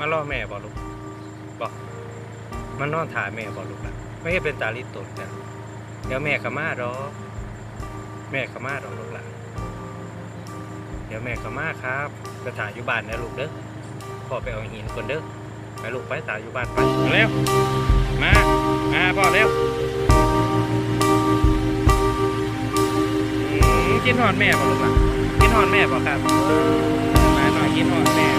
มาล่อแม่บอลูกบอกมันนอนถ่ายแม่บอลูกละไม่ใช่เป็นตาลิตดกันเดี๋ยวแม่ขมาดอกแม่ขมาดอกลูกล่ะเดี๋ยวแม่ขมาครับไะถ่ายอยู่บ้านนะลูกเด้อพ่อไปเอาหินคนเด้อไปลูกไปถ่ายอยู่บ้านไปเร็วมามาพ่อเร็วมกินหอนแม่บอลูกละกินหอนแม่บ่ครับมาหน่อยกินหอม่นอนแม่